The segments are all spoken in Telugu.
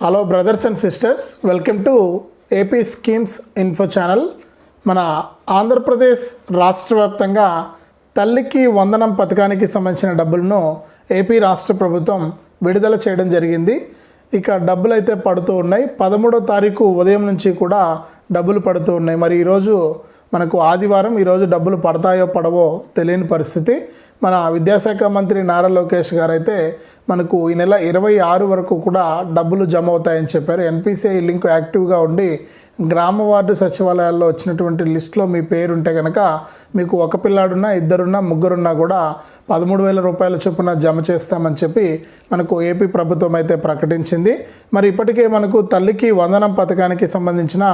Hello brothers and sisters welcome to AP schemes info channel మన ఆంధ్రప్రదేశ్ రాష్ట్ర వ్యాప్తంగా తల్లికి వందనం పథకానికి సంబంధించిన డబ్బులను ఏపీ రాష్ట్ర ప్రభుత్వం విడుదల చేయడం జరిగింది. ఇక డబ్బులు అయితే పడుతూ ఉన్నాయి. పదమూడో తారీఖు ఉదయం నుంచి కూడా డబ్బులు పడుతూ ఉన్నాయి. మరి ఈరోజు మనకు ఆదివారం ఈరోజు డబ్బులు పడతాయో పడవో తెలియని పరిస్థితి. మన విద్యాశాఖ మంత్రి నారా లోకేష్ గారు అయితే మనకు ఈ నెల ఇరవై ఆరు వరకు కూడా డబ్బులు జమ అవుతాయని చెప్పారు. ఎన్పిసిఐ లింక్ యాక్టివ్గా ఉండి గ్రామ వార్డు సచివాలయాల్లో వచ్చినటువంటి లిస్ట్లో మీ పేరు ఉంటే కనుక మీకు ఒక పిల్లాడున్నా ఇద్దరున్నా ముగ్గురున్నా కూడా పదమూడు వేల రూపాయల చొప్పున జమ చేస్తామని చెప్పి మనకు ఏపీ ప్రభుత్వం అయితే ప్రకటించింది. మరి ఇప్పటికే మనకు తల్లికి వందనం పథకానికి సంబంధించిన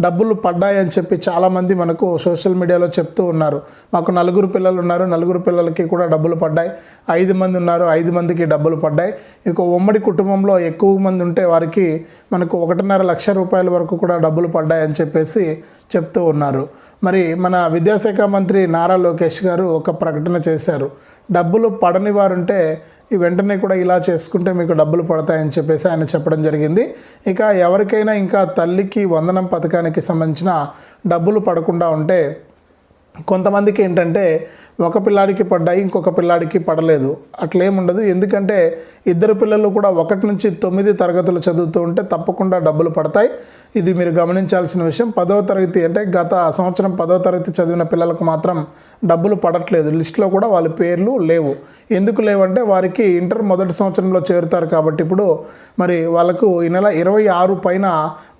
డబ్బులు పడ్డాయని చెప్పి చాలామంది మనకు సోషల్ మీడియాలో చెప్తూ ఉన్నారు. మాకు నలుగురు పిల్లలు ఉన్నారు. నలుగురు పిల్లలకి కూడా డబ్బులు పడ్డాయి. ఐదు మంది ఉన్నారు. ఐదు మందికి డబ్బులు పడ్డాయి. ఇక ఉమ్మడి కుటుంబంలో ఎక్కువ మంది ఉంటే వారికి మనకు ఒకటిన్నర లక్ష రూపాయల వరకు కూడా డబ్బులు పడ్డాయని చెప్పేసి చెప్తూ ఉన్నారు. మరి మన విద్యాశాఖ మంత్రి నారా లోకేష్ గారు ఒక ప్రకటన చేశారు. డబ్బులు పడని వారుంటే ఈ వెంటనే కూడా ఇలా చేసుకుంటే మీకు డబ్బులు పడతాయని చెప్పేసి ఆయన చెప్పడం జరిగింది. ఇక ఎవరికైనా ఇంకా తల్లికి వందనం పథకానికి సంబంధించిన డబ్బులు పడకుండా ఉంటే కొంతమందికి ఏంటంటే ఒక పిల్లాడికి పడ్డాయి ఇంకొక పిల్లాడికి పడలేదు. అట్లేముండదు. ఎందుకంటే ఇద్దరు పిల్లలు కూడా ఒకటి నుంచి తొమ్మిది తరగతులు చదువుతూ ఉంటే తప్పకుండా డబ్బులు పడతాయి. ఇది మీరు గమనించాల్సిన విషయం. పదవ తరగతి అంటే గత సంవత్సరం పదవ తరగతి చదివిన పిల్లలకు మాత్రం డబ్బులు పడట్లేదు. లిస్టులో కూడా వాళ్ళ పేర్లు లేవు. ఎందుకు లేవంటే వారికి ఇంటర్ మొదటి సంవత్సరంలో చేరుతారు కాబట్టి ఇప్పుడు మరి వాళ్ళకు ఈ నెల ఇరవై ఆరు పైన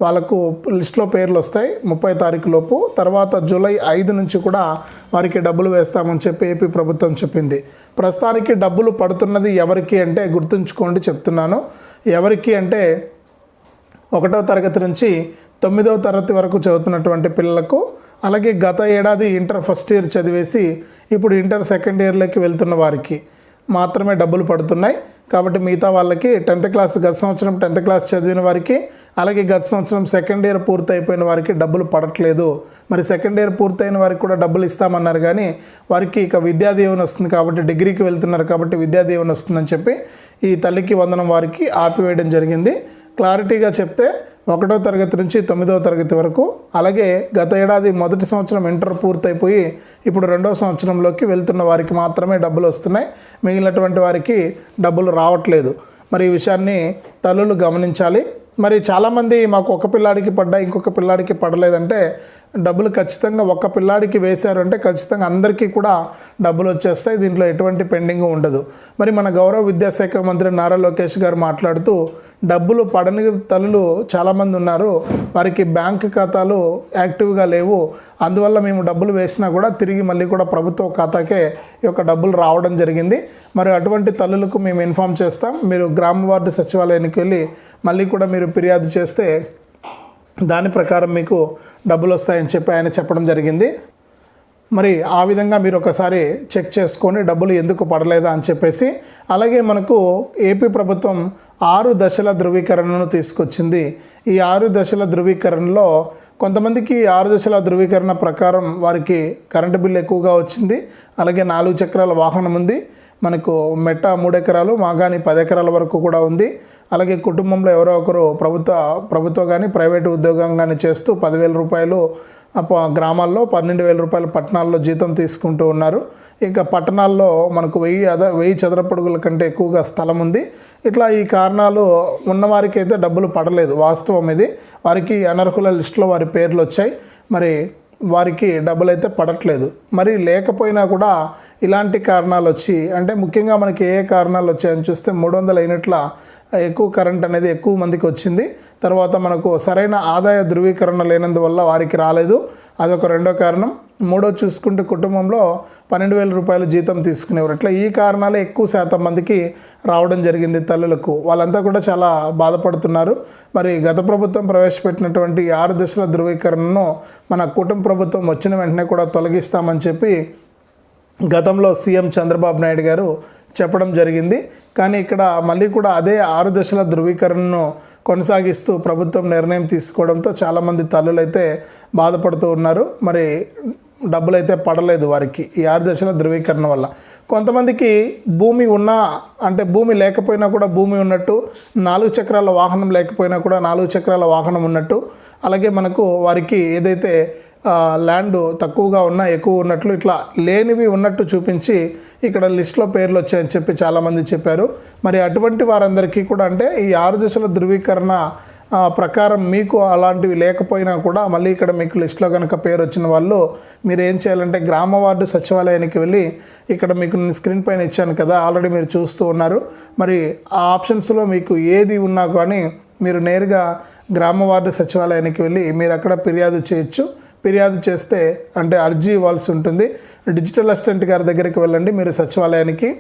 వాళ్ళకు లిస్ట్లో పేర్లు వస్తాయి. ముప్పై తారీఖు లోపు. తర్వాత జూలై ఐదు నుంచి కూడా వారికి డబ్బులు వేస్తామని చెప్పి ఏపీ ప్రభుత్వం చెప్పింది. ప్రస్తుతానికి డబ్బులు పడుతున్నది ఎవరికి అంటే గుర్తుంచుకోండి చెప్తున్నాను. ఎవరికి అంటే ఒకటో తరగతి నుంచి తొమ్మిదవ తరగతి వరకు చదువుతున్నటువంటి పిల్లలకు అలాగే గత ఏడాది ఇంటర్ ఫస్ట్ ఇయర్ చదివేసి ఇప్పుడు ఇంటర్ సెకండ్ ఇయర్లోకి వెళ్తున్న వారికి. మాత్రమే డబ్బులు పడుతున్నాయి. కాబట్టి మిగతా వాళ్ళకి టెన్త్ క్లాస్ గత సంవత్సరం టెన్త్ క్లాస్ చదివిన వారికి అలాగే గత సంవత్సరం సెకండ్ ఇయర్ పూర్తయిపోయిన వారికి డబ్బులు పడట్లేదు. మరి సెకండ్ ఇయర్ పూర్తయిన వారికి కూడా డబ్బులు ఇస్తామన్నారు కానీ వారికి ఇక విద్యా దీవెన వస్తుంది కాబట్టి డిగ్రీకి వెళ్తున్నారు కాబట్టి విద్యా దీవెన వస్తుందని చెప్పి ఈ తల్లికి వందనం వారికి ఆపివేయడం జరిగింది. క్లారిటీగా చెప్తే ఒకటో తరగతి నుంచి తొమ్మిదవ తరగతి వరకు. అలాగే గత ఏడాది మొదటి సంవత్సరం ఇంటర్ పూర్తయిపోయి ఇప్పుడు రెండో సంవత్సరంలోకి వెళ్తున్న వారికి మాత్రమే డబ్బులు వస్తున్నాయి. మిగిలినటువంటి వారికి డబ్బులు రావట్లేదు. మరి ఈ విషయాన్ని తల్లులు గమనించాలి. మరి చాలామంది మాకు ఒక పిల్లాడికి పడ్డా ఇంకొక పిల్లాడికి పడలేదంటే డబ్బులు ఖచ్చితంగా ఒక పిల్లాడికి వేశారంటే ఖచ్చితంగా అందరికీ కూడా డబ్బులు వచ్చేస్తాయి. దీంట్లో ఎటువంటి పెండింగ్ ఉండదు. మరి మన గౌరవ విద్యాశాఖ మంత్రి నారా లోకేష్ గారు మాట్లాడుతూ డబ్బులు పడని తల్లులు చాలామంది ఉన్నారు. వారికి బ్యాంక్ ఖాతాలు యాక్టివ్గా లేవు. అందువల్ల మేము డబ్బులు వేసినా కూడా తిరిగి మళ్ళీ కూడా ప్రభుత్వ ఖాతాకే ఈ యొక్క డబ్బులు రావడం జరిగింది. మరి అటువంటి తల్లులకు మేము ఇన్ఫామ్ చేస్తాం. మీరు గ్రామ వార్డు సచివాలయానికి వెళ్ళి మళ్ళీ కూడా మీరు ఫిర్యాదు చేస్తే దాని ప్రకారం మీకు డబ్బులు వస్తాయని చెప్పి ఆయన చెప్పడం జరిగింది. మరి ఆ విధంగా మీరు ఒకసారి చెక్ చేసుకొని డబ్బులు ఎందుకు పడలేదా అని చెప్పేసి అలాగే మనకు ఏపీ ప్రభుత్వం ఆరు దశల ధృవీకరణను తీసుకొచ్చింది. ఈ ఆరు దశల ధృవీకరణలో కొంతమందికి ఆరు దశల ధృవీకరణ ప్రకారం వారికి కరెంటు బిల్లు ఎక్కువగా వచ్చింది. అలాగే నాలుగు చక్రాల వాహనం ఉంది. మనకు మెట్ట మూడు ఎకరాలు మాగాని పది ఎకరాల వరకు కూడా ఉంది. అలాగే కుటుంబంలో ఎవరో ఒకరు ప్రభుత్వ ప్రభుత్వ కానీ ప్రైవేటు ఉద్యోగం కానీ చేస్తూ పదివేల రూపాయలు గ్రామాల్లో పన్నెండు వేల రూపాయలు పట్టణాల్లో జీతం తీసుకుంటూ ఉన్నారు. ఇక పట్టణాల్లో మనకు వెయ్యి అద వెయ్యి చదరపడుగుల కంటే ఎక్కువగా స్థలం ఉంది. ఇట్లా ఈ కారణాలు ఉన్నవారికి అయితే డబ్బులు పడలేదు వాస్తవం ఇది. వారికి అనర్హుల లిస్టులో వారి పేర్లు వచ్చాయి. మరి వారికి డబ్బులు అయితే పడట్లేదు. మరి లేకపోయినా కూడా ఇలాంటి కారణాలు వచ్చి అంటే ముఖ్యంగా మనకి ఏ ఏ కారణాలు వచ్చాయని చూస్తే మూడు వందల యూనిట్ల ఎక్కువ కరెంట్ అనేది ఎక్కువ మందికి వచ్చింది. తర్వాత మనకు సరైన ఆదాయ ధృవీకరణ లేనందువల్ల వారికి రాలేదు. అదొక రెండో కారణం. మూడో చూసుకుంటే కుటుంబంలో పన్నెండు వేల రూపాయలు జీతం తీసుకునేవారు. ఇట్లా ఈ కారణాలే ఎక్కువ శాతం మందికి రావడం జరిగింది తల్లులకు. వాళ్ళంతా కూడా చాలా బాధపడుతున్నారు. మరి గత ప్రభుత్వం ప్రవేశపెట్టినటువంటి ఆరు దశల ధృవీకరణను మన కుటుంబ ప్రభుత్వం వచ్చిన వెంటనే కూడా తొలగిస్తామని చెప్పి గతంలో సీఎం చంద్రబాబు నాయుడు గారు చెప్పడం జరిగింది. కానీ ఇక్కడ మళ్ళీ కూడా అదే ఆరు దశల ధృవీకరణను కొనసాగిస్తూ ప్రభుత్వం నిర్ణయం తీసుకోవడంతో చాలామంది తల్లులైతే బాధపడుతూ ఉన్నారు. మరి డబ్బులు అయితే పడలేదు వారికి ఈ ఆరు దశల ధృవీకరణ వల్ల. కొంతమందికి భూమి ఉన్నా అంటే భూమి లేకపోయినా కూడా భూమి ఉన్నట్టు నాలుగు చక్రాల వాహనం లేకపోయినా కూడా నాలుగు చక్రాల వాహనం ఉన్నట్టు. అలాగే మనకు వారికి ఏదైతే ల్యాండ్ తక్కువగా ఉన్నా ఎక్కువ ఉన్నట్లు ఇట్లా లేనివి ఉన్నట్టు చూపించి ఇక్కడ లిస్ట్లో పేర్లు వచ్చాయని చెప్పి చాలామంది చెప్పారు. మరి అటువంటి వారందరికీ కూడా అంటే ఈ ఆరు దశల ధృవీకరణ ప్రకారం మీకు అలాంటివి లేకపోయినా కూడా మళ్ళీ ఇక్కడ మీకు లిస్ట్లో కనుక పేరు వచ్చిన వాళ్ళు మీరు ఏం చేయాలంటే గ్రామ వార్డు సచివాలయానికి వెళ్ళి ఇక్కడ మీకు నేను స్క్రీన్ పైన ఇచ్చాను కదా ఆల్రెడీ మీరు చూస్తూ ఉన్నారు. మరి ఆ ఆప్షన్స్లో మీకు ఏది ఉన్నా కానీ మీరు నేరుగా గ్రామ వార్డు సచివాలయానికి వెళ్ళి మీరు అక్కడ ఫిర్యాదు చేయొచ్చు. ఫిర్యాదు చేస్తే అంటే అర్జీ ఇవ్వాల్సి ఉంటుంది. డిజిటల్ అసిస్టెంట్ గారి దగ్గరికి వెళ్ళండి మీరు సచివాలయానికి.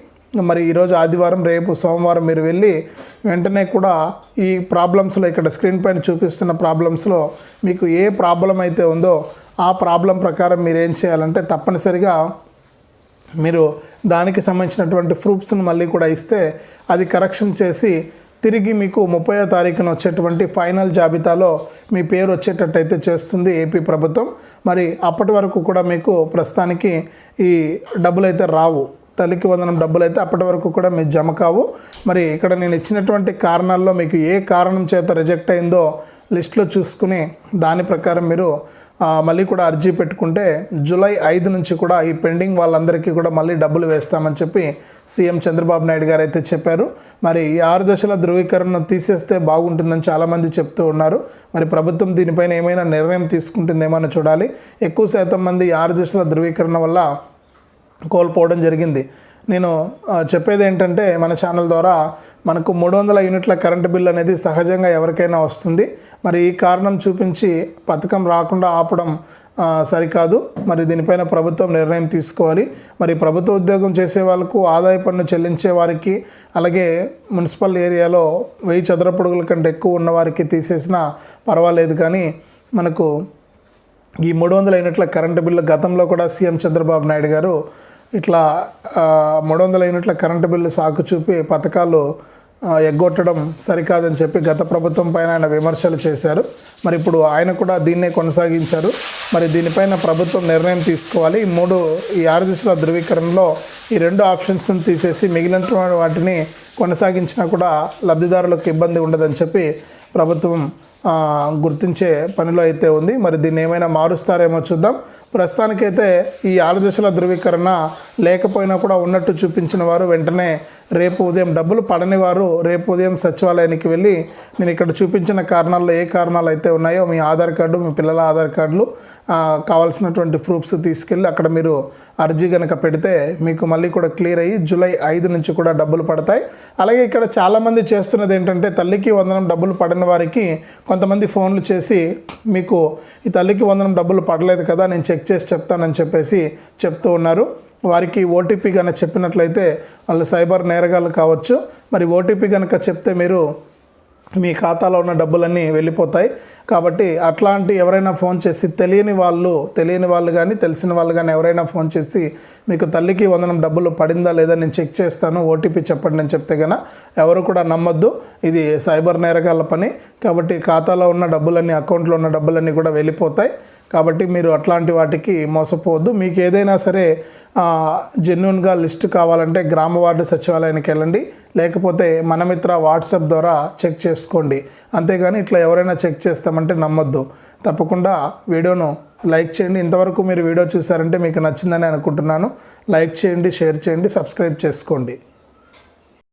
మరి ఈరోజు ఆదివారం రేపు సోమవారం మీరు వెళ్ళి వెంటనే కూడా ఈ ప్రాబ్లమ్స్లో ఇక్కడ స్క్రీన్ పైన చూపిస్తున్న ప్రాబ్లమ్స్లో మీకు ఏ ప్రాబ్లం అయితే ఉందో ఆ ప్రాబ్లం ప్రకారం మీరు ఏం చేయాలంటే తప్పనిసరిగా మీరు దానికి సంబంధించినటువంటి ప్రూఫ్స్ని మళ్ళీ కూడా ఇస్తే అది కరెక్షన్ చేసి తిరిగి మీకు ముప్పయో తారీఖున వచ్చేటువంటి ఫైనల్ జాబితాలో మీ పేరు వచ్చేటట్టయితే చేస్తుంది ఏపీ ప్రభుత్వం. మరి అప్పటి వరకు కూడా మీకు ప్రస్తుతానికి ఈ డబ్బులు అయితే రావు. తల్లికి వందనం డబ్బులు అయితే అప్పటి వరకు కూడా మీకు జమ కావు. మరి ఇక్కడ నేను ఇచ్చినటువంటి కారణాల్లో మీకు ఏ కారణం చేత రిజెక్ట్ అయిందో లిస్ట్లో చూసుకుని దాని ప్రకారం మీరు మళ్ళీ కూడా అర్జీ పెట్టుకుంటే జూలై ఐదు నుంచి కూడా ఈ పెండింగ్ వాళ్ళందరికీ కూడా మళ్ళీ డబ్బులు వేస్తామని చెప్పి సీఎం చంద్రబాబు నాయుడు గారు అయితే చెప్పారు. మరి ఈ ఆరు దశల ధృవీకరణ తీసేస్తే బాగుంటుందని చాలామంది చెప్తూ ఉన్నారు. మరి ప్రభుత్వం దీనిపైన ఏమైనా నిర్ణయం తీసుకుంటుందేమో అని చూడాలి. ఎక్కువ శాతం మంది ఈ ఆరు దశల ధృవీకరణ వల్ల కోల్పోవడం జరిగింది. నేను చెప్పేది ఏంటంటే మన ఛానల్ ద్వారా మనకు మూడు వందల యూనిట్ల కరెంటు బిల్ అనేది సహజంగా ఎవరికైనా వస్తుంది. మరి ఈ కారణం చూపించి పథకం రాకుండా ఆపడం సరికాదు. మరి దీనిపైన ప్రభుత్వం నిర్ణయం తీసుకోవాలి. మరి ప్రభుత్వ ఉద్యోగం చేసే వాళ్ళకు ఆదాయ పన్ను చెల్లించే వారికి అలాగే మున్సిపల్ ఏరియాలో వెయ్యి చదరపడుగుల కంటే ఎక్కువ ఉన్న వారికి తీసేసినా పర్వాలేదు. కానీ మనకు ఈ మూడు వందల యూనిట్ల కరెంటు బిల్లు గతంలో కూడా సీఎం చంద్రబాబు నాయుడు గారు ఇట్లా మూడు వందల యూనిట్ల కరెంటు బిల్లు సాకు చూపి పథకాలు ఎగ్గొట్టడం సరికాదని చెప్పి గత ప్రభుత్వం పైన ఆయన విమర్శలు చేశారు. మరి ఇప్పుడు ఆయన కూడా దీన్నే కొనసాగించారు. మరి దీనిపైన ప్రభుత్వం నిర్ణయం తీసుకోవాలి. ఈ మూడు ఈ ఆరు దిశల ధృవీకరణలో ఈ రెండు ఆప్షన్స్ని తీసేసి మిగిలిన వాటిని కొనసాగించినా కూడా లబ్ధిదారులకు ఇబ్బంది ఉండదని చెప్పి ప్రభుత్వం గుర్తించే పనిలో అయితే ఉంది. మరి దీన్ని ఏమైనా మారుస్తారేమో చూద్దాం. ప్రస్తుతానికైతే ఈ ఆరు దశల ధృవీకరణ లేకపోయినా కూడా ఉన్నట్టు చూపించిన వారు వెంటనే రేపు ఉదయం డబ్బులు పడని వారు రేపు ఉదయం సచివాలయానికి వెళ్ళి నేను ఇక్కడ చూపించిన కారణాల్లో ఏ కారణాలు అయితే ఉన్నాయో మీ ఆధార్ కార్డు మీ పిల్లల ఆధార్ కార్డులు కావాల్సినటువంటి ప్రూఫ్స్ తీసుకెళ్ళి అక్కడ మీరు అర్జీ కనుక పెడితే మీకు మళ్ళీ కూడా క్లియర్ అయ్యి జూలై ఐదు నుంచి కూడా డబ్బులు పడతాయి. అలాగే ఇక్కడ చాలామంది చేస్తున్నది ఏంటంటే తల్లికి వందనం డబ్బులు పడిన వారికి కొంతమంది ఫోన్లు చేసి మీకు ఈ తల్లికి వందనం డబ్బులు పడలేదు కదా నేను చెక్ చేసి చెప్తానని చెప్పేసి చెప్తూ ఉన్నారు. వారికి ఓటీపీ కనుక చెప్పినట్లయితే వాళ్ళు సైబర్ నేరగాళ్ళు కావచ్చు. మరి ఓటీపీ కనుక చెప్తే మీరు మీ ఖాతాలో ఉన్న డబ్బులన్నీ వెళ్ళిపోతాయి. కాబట్టి అట్లాంటి ఎవరైనా ఫోన్ చేసి తెలియని వాళ్ళు తెలియని వాళ్ళు కానీ తెలిసిన వాళ్ళు కానీ ఎవరైనా ఫోన్ చేసి మీకు తల్లికి వందనం డబ్బులు పడిందా లేదా నేను చెక్ చేస్తాను ఓటీపీ చెప్పండి అని చెప్తే కనుక ఎవరు కూడా నమ్మొద్దు. ఇది సైబర్ నేరగాళ్ళ పని. కాబట్టి ఖాతాలో ఉన్న డబ్బులన్నీ అకౌంట్లో ఉన్న డబ్బులన్నీ కూడా వెళ్ళిపోతాయి. కాబట్టి మీరు అట్లాంటి వాటికి మోసపోవద్దు. మీకు ఏదైనా సరే జెన్యున్గా లిస్ట్ కావాలంటే గ్రామ వార్డు సచివాలయానికి వెళ్ళండి. లేకపోతే మనమిత్ర వాట్సాప్ ద్వారా చెక్ చేసుకోండి. అంతేగాని ఇట్లా ఎవరైనా చెక్ చేస్తామంటే నమ్మొద్దు. తప్పకుండా వీడియోను లైక్ చేయండి. ఇంతవరకు మీరు వీడియో చూసారంటే మీకు నచ్చిందని అనుకుంటున్నాను. లైక్ చేయండి షేర్ చేయండి సబ్స్క్రైబ్ చేసుకోండి.